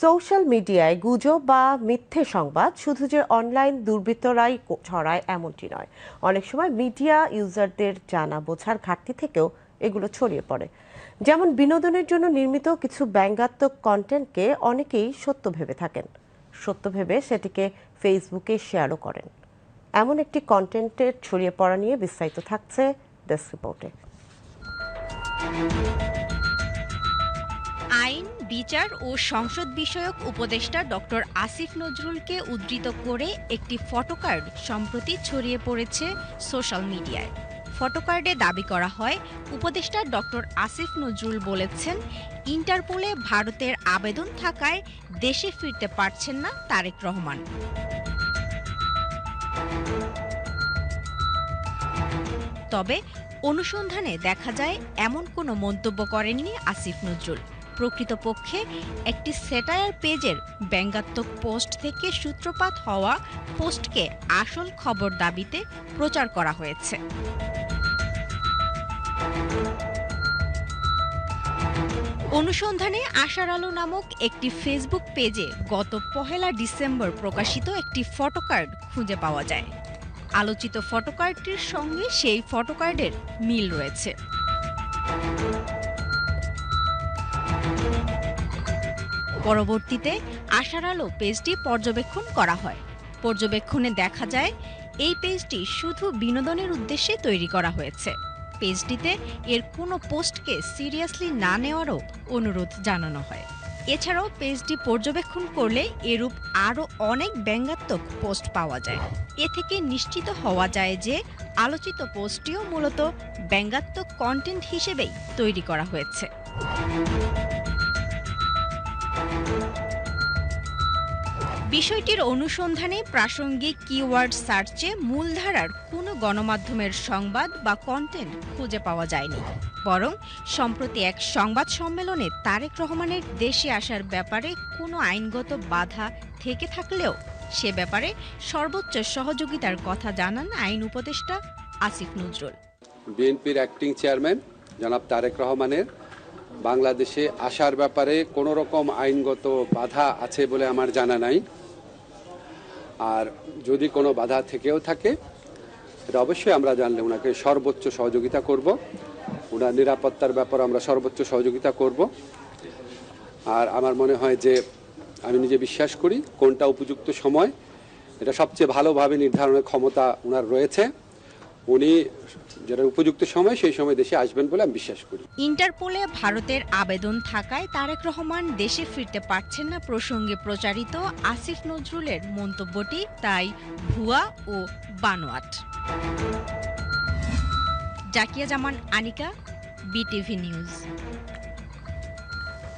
Social মিডিয়ায় গুজব বা মিথ্যে সংবাদ শুধু যে অনলাইন দুর্বৃত্তরাই ছড়ায় এমনটি নয়। অনেক সময় মিডিয়া ইউজারদের জানা বোঝার ঘাটতি থেকেও এগুলো ছড়িয়ে পড়ে। যেমন বিনোদনের জন্য নির্মিত কিছু ব্যঙ্গাত্মক কন্টেন্টকে অনেকেই সত্য ভেবে থাকেন। সত্য ভেবে সেটিকে ফেসবুকে শেয়ারও করেন। এমন একটি কন্টেন্টের ছড়িয়ে পড়া নিয়ে বিস্তারিত থাকছে ডেস্ক রিপোর্টে। আইন বিচার ও সংসদ বিষয়ক উপদেষ্টা ডক্টর আসিফ নজরুলকে উদ্ধৃত করে একটি ফটোকার্ড সম্প্রতি ছড়িয়ে পড়েছে সোশ্যাল মিডিয়ায়। ফটোকার্ডে দাবি করা হয়, উপদেষ্টা ডক্টর আসিফ নজরুল বলেছেন, ইন্টারপোলে ভারতের আবেদন থাকায় দেশে ফিরতে পারছেন না তারেক রহমান। তবে অনুসন্ধানে দেখা যায়, এমন কোনো মন্তব্য করেননি আসিফ নজরুল। প্রকৃতপক্ষে একটি সেটায়ার পেজের ব্যঙ্গাত্মক পোস্ট থেকে সূত্রপাত হওয়া পোস্টকে আসল খবর দাবিতে প্রচার করা হয়েছে। অনুসন্ধানে আশার আলো নামক একটি ফেসবুক পেজে গত পহেলা ডিসেম্বর প্রকাশিত একটি ফটোকার্ড খুঁজে পাওয়া যায়। আলোচিত ফটোকার্ডটির সঙ্গে সেই ফটোকার্ডের মিল রয়েছে। পরবর্তীতে আশার আলো পেজটি পর্যবেক্ষণ করা হয়। পর্যবেক্ষণে দেখা যায়, এই পেজটি শুধু বিনোদনের উদ্দেশ্যে তৈরি করা হয়েছে। পেজটিতে এর কোনো পোস্টকে সিরিয়াসলি না নেওয়ারও অনুরোধ জানানো হয়। এছাড়াও পেজটি পর্যবেক্ষণ করলে এরূপ আরও অনেক ব্যঙ্গাত্মক পোস্ট পাওয়া যায়। এ থেকে নিশ্চিত হওয়া যায় যে, আলোচিত পোস্টটিও মূলত ব্যঙ্গাত্মক কন্টেন্ট হিসেবেই তৈরি করা হয়েছে। বিষয়টির অনুসন্ধানে প্রাসঙ্গিক কিওয়ার্ড সার্চে মূলধারার কোনো গণমাধ্যমের সংবাদ বা কন্টেন্ট খুঁজে পাওয়া যায়নি। বরং, সম্প্রতি এক সংবাদ সম্মেলনে তারেক রহমানের দেশে আসার ব্যাপারে কোনো আইনগত বাধা থেকে থাকলেও সে ব্যাপারে সর্বোচ্চ সহযোগিতার কথা জানান আইন উপদেষ্টা আসিফ নজরুল। বিএনপির অ্যাক্টিং চেয়ারম্যান জনাব তারেক রহমানের বাংলাদেশে আসার ব্যাপারে কোনো রকম আইনগত বাধা আছে বলে আমার জানা নাই। আর যদি কোনো বাধা থেকেও থাকে এটা অবশ্যই আমরা জানলে ওনাকে সর্বোচ্চ সহযোগিতা করব। ওনার নিরাপত্তার ব্যাপারে আমরা সর্বোচ্চ সহযোগিতা করব। আর আমার মনে হয় যে আমি নিজে বিশ্বাস করি কোনটা উপযুক্ত সময়, এটা সবচেয়ে ভালোভাবে নির্ধারণের ক্ষমতা ওনার রয়েছে। উনি যেটা উপযুক্ত সময়, সেই সময় দেশে আসবেন বলে আমি বিশ্বাস করি। ইন্টারপোলে ভারতের আবেদন থাকায় তারেক রহমান দেশে ফিরতে পারছেন না প্রসঙ্গে প্রচারিত আসিফ নজরুলের মন্তব্যটি, তাই ভুয়া ও বানোয়াট। Zakia Zaman, Anika, BTV news.